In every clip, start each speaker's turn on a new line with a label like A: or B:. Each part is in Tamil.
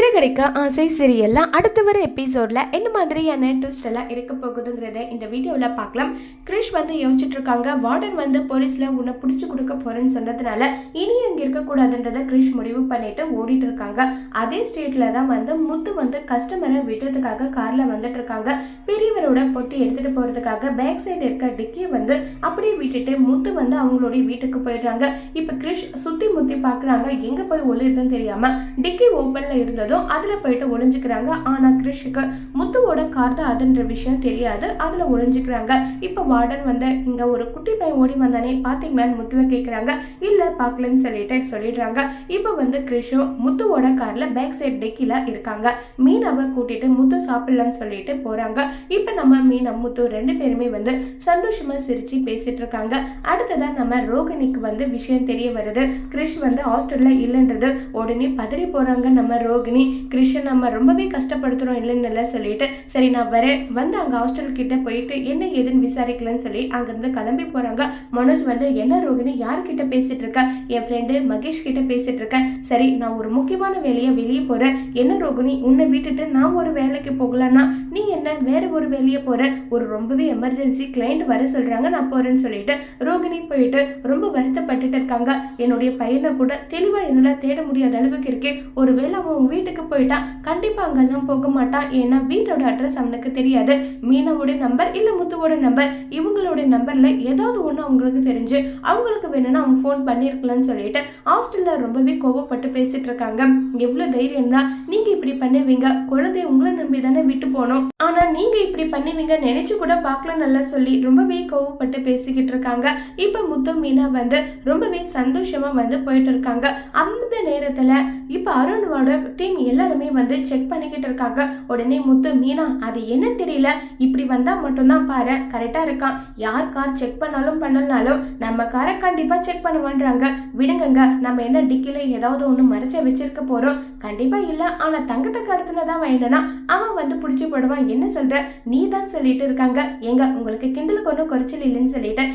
A: சிறுகடிக்க ஆசை சீரியல்லாம் அடுத்து வர எபிசோடில் என்ன மாதிரியான ட்விஸ்ட் எல்லாம் இருக்க போகுதுங்கிறத இந்த வீடியோவில் பார்க்கலாம். கிரிஷ் வந்து யோசிச்சுட்டு இருக்காங்க. வார்டன் வந்து போலீஸில் உன்னை பிடிச்சி கொடுக்க போறேன்னு சொன்னதுனால இனியும் இங்கே இருக்கக்கூடாதுன்றதை கிரிஷ் முடிவு பண்ணிட்டு ஓடிட்டு இருக்காங்க. அதே ஸ்டேட்டில் தான் வந்து முத்து வந்து கஸ்டமரை விடுறதுக்காக காரில் வந்துட்டு இருக்காங்க. பெரியவரோட பொட்டி எடுத்துகிட்டு போகிறதுக்காக பேக் சைடு இருக்க டிக்கியை வந்து அப்படியே விட்டுட்டு முத்து வந்து அவங்களுடைய வீட்டுக்கு போயிடுறாங்க. இப்போ கிரிஷ் சுற்றி முத்தி பார்க்குறாங்க எங்கே போய் ஒளிருதுன்னு தெரியாமல் டிக்கி ஓப்பனில் இருந்தது வருதோ அதில் போயிட்டு ஒளிஞ்சுக்கிறாங்க. ஆனால் கிரிஷுக்கு முத்துவோட கார் தான் அதுன்ற விஷயம் தெரியாது. அதில் ஒளிஞ்சுக்கிறாங்க. இப்போ வார்டன் வந்து இங்கே ஒரு குட்டி பையன் ஓடி வந்தானே பார்த்தீங்களான்னு முத்துவை கேட்குறாங்க இல்லை பார்க்கலன்னு சொல்லிட்டு சொல்லிடுறாங்க. இப்போ வந்து கிரிஷும் முத்துவோட காரில் பேக் சைட் டெக்கில இருக்காங்க. மீனாவை கூட்டிட்டு முத்து சாப்பிடலாம்னு சொல்லிட்டு போகிறாங்க இப்போ நம்ம மீனா முத்து ரெண்டு பேருமே வந்து சந்தோஷமாக சிரித்து பேசிகிட்டு இருக்காங்க அடுத்ததான் நம்ம ரோகிணிக்கு வந்து விஷயம் தெரிய வருது. கிரிஷ் வந்து ஹாஸ்டலில் இல்லைன்றது உடனே பதறி போகிறாங்க நம்ம ரோகிணி. கிருஷ்ணன் நம்ம ரொம்பவே கஷ்டப்படுத்துறோம் இல்லைன்னு எல்லாம் சொல்லிட்டு சரி நான் வரேன் வந்து அங்க ஹாஸ்டல் கிட்ட போயிட்டு என்ன ஏதுன்னு விசாரிக்கலன்னு சொல்லி அங்கேருந்து கிளம்பி போறாங்க. மனோஜ் வந்து என்ன ரோகிணி யார்கிட்ட பேசிட்டு இருக்கா என் ஃப்ரெண்டு மகேஷ் கிட்ட பேசிட்டு இருக்கேன் சரி நான் ஒரு முக்கியமான வேலையை வெளியே போறேன். என்ன ரோகிணி உன்னை விட்டுட்டு நான் ஒரு வேலைக்கு போகலான்னா நீ என்ன வேற ஒரு வேலையை போற? ஒரு ரொம்பவே எமர்ஜென்சி கிளைண்ட் வர சொல்றாங்க நான் போறேன்னு சொல்லிட்டு ரோகிணி போயிட்டு ரொம்ப வருத்தப்பட்டுட்டு இருக்காங்க. என்னுடைய பையனை கூட தெளிவா என்னால தேட முடியாத அளவுக்கு இருக்கே. ஒருவேளை அவன் உன் வீட்டுக்கு போயிட்டா கண்டிப்பா அங்கெல்லாம் போக மாட்டான் ஏன்னா வீட்டோட அட்ரஸ் அவனுக்கு தெரியாது. மீனாவோட நம்பர் இல்ல முத்துவோட நம்பர் இவங்களோட நம்பர்ல ஏதாவது ஒண்ணு அவங்களுக்கு தெரிஞ்சு அவங்களுக்கு வேணும்னா அவங்க ஃபோன் பண்ணிருக்கலாம்னு சொல்லிட்டு ஹாஸ்டல்ல ரொம்பவே கோவப்பட்டு பேசிட்டு இருக்காங்க. எவ்வளவு தைரியம் தான். நீங்க இப்படி பண்ணுவீங்க. குழந்தை உங்களை நம்பி தானே விட்டு போனோம் ஆனா நீங்க இப்படி பண்ணுவீங்க நினைச்சு கூட பார்க்கல நல்லா சொல்லி ரொம்பவே கோவப்பட்டு பேசிக்கிட்டு இருக்காங்க. இப்ப முத்து மீனா வந்து ரொம்பவே சந்தோஷமா வந்து போயிட்டு இருக்காங்க. அந்த நேரத்துல இப்ப அருணோட டீம் எல்லாருமே வந்து செக் பண்ணிக்கிட்டு இருக்காங்க. உடனே முத்து மீனா அது என்ன தெரியல. இப்படி வந்தா மட்டும்தான் பாரு. கரெக்டா இருக்கான். யார் கார் செக் பண்ணாலும் பண்ணலனாலும் நம்ம காரை கண்டிப்பா செக் பண்ணுவான்றாங்க. விடுங்கங்க. நம்ம என்ன டிக்கில ஏதாவது ஒண்ணு மறைச்ச வச்சிருக்க போறோம்? கண்டிப்பா இல்ல. ஆனா தங்கத்தை கடத்துனதான் வேணும்னா அவன் வந்து பிடிச்சி போடுவான். என்ன சொல்ற? நீ தான் சொல்லிட்டு இருக்காங்க. எங்க உங்களுக்கு கிண்டலுக்கு ஒன்றும் குறைச்சல் இல்லைன்னு சொல்லிட்டு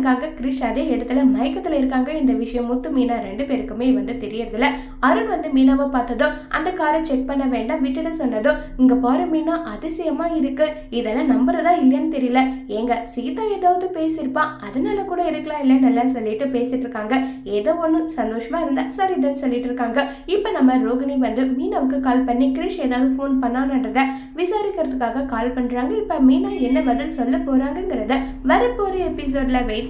A: இருக்காங்க. கிரிஷ் அதே இடத்துல மயக்கத்துல இருக்காங்க. இந்த விஷயம் முத்து மீனா ரெண்டு பேருக்குமே வந்து தெரியறதில்ல. அருண் வந்து மீனாவை பார்த்ததும் அந்த காரை செக் பண்ண வேண்டாம் விட்டுட சொன்னதும் இங்க பாரு மீனா அதிசயமா இருக்கு. இதெல்லாம் நம்புறதா இல்லைன்னு தெரியல. ஏங்க சீதா ஏதாவது பேசியிருப்பா. அதனால கூட இருக்கலாம் இல்லைன்னு நல்லா சொல்லிட்டு பேசிட்டு இருக்காங்க ஏதோ ஒண்ணு சந்தோஷமா இருந்தா சரிதான் சொல்லிட்டு இருக்காங்க இப்ப நம்ம ரோகிணி வந்து மீனாவுக்கு கால் பண்ணி கிரிஷ் ஏதாவது ஃபோன் பண்ணான்றத விசாரிக்கிறதுக்காக கால் பண்றாங்க. இப்ப மீனா என்ன பதில் சொல்ல போறாங்கிறத வரப்போற எபிசோட்ல வெயிட்